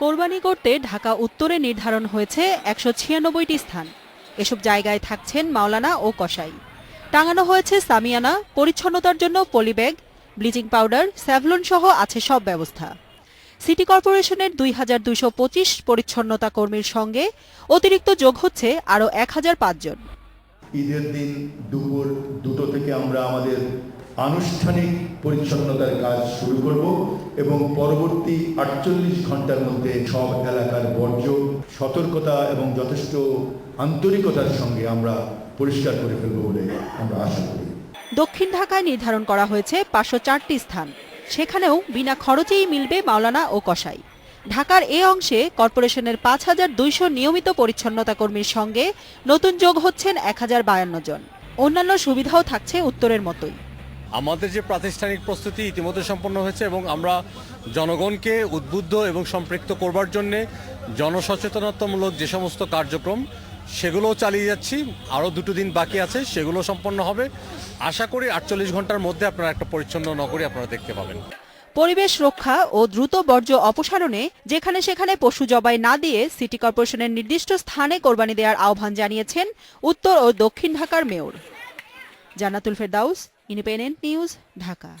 কোরবানি করতে ঢাকা উত্তরে নির্ধারণ হয়েছে একশো ছিয়ানব্বইটি স্থান। এসব জায়গায় থাকছেন মাওলানা ও কসাই। টাঙানো হয়েছে সামিয়ানা, পরিচ্ছন্নতার জন্য পলিব্যাগ, ব্লিচিং পাউডার, স্যাভলন সহ আছে সব ব্যবস্থা। সিটি কর্পোরেশনের দুই হাজার দুইশো পঁচিশ পরিচ্ছন্নতা কর্মীর সঙ্গে অতিরিক্ত যোগ হচ্ছে আরও এক হাজার পাঁচজন। ঈদের দিন দুপুর দুটো থেকে আমরা আমাদের আনুষ্ঠানিক পরিচ্ছন্নতার কাজ শুরু করব এবং পরবর্তী আটচল্লিশ ঘণ্টার মধ্যে সব এলাকার বর্জ্য, সতর্কতা এবং যথেষ্ট আন্তরিকতার সঙ্গে আমরা পরিষ্কার করে ফেলব বলে আমরা আশা করি। দক্ষিণ ঢাকায় নির্ধারণ করা হয়েছে পাঁচশো চারটি স্থান। সেখানেও বিনা খরচেই মিলবে মাওলানা ও কসাই। ঢাকার এ অংশে কর্পোরেশনের পাঁচ হাজার দুইশো নিয়মিত পরিচ্ছন্নতা কর্মীর সঙ্গে নতুন যোগ হচ্ছেন এক হাজার বায়ান্ন জন। অন্যান্য সুবিধাও থাকছে উত্তরের মতোই। আমাদের যে প্রাতিষ্ঠানিক প্রস্তুতি ইতিমধ্যে সম্পন্ন হয়েছে এবং আমরা জনগণকে উদ্বুদ্ধ এবং সম্পৃক্ত করবার জন্যে জনসচেতনতামূলক যে সমস্ত কার্যক্রম, সেগুলোও চালিয়ে যাচ্ছি। আরও দুটো দিন বাকি আছে, সেগুলো সম্পন্ন হবে। আশা করি আটচল্লিশ ঘণ্টার মধ্যে আপনারা একটা পরিচ্ছন্ন নগরী আপনারা দেখতে পাবেন। পরিবেশ রক্ষা ও দ্রুত বর্জ্য অপসারণে যেখানে সেখানে পশু জবাই না দিয়ে সিটি কর্পোরেশনের নির্দিষ্ট স্থানে কোরবানি দেওয়ার আহ্বান জানিয়েছেন উত্তর ও দক্ষিণ ঢাকার মেয়র। জান্নাতুল ফেরদাউস ইন্ডিপেন্ডেন্ট নিউজ ঢাকা।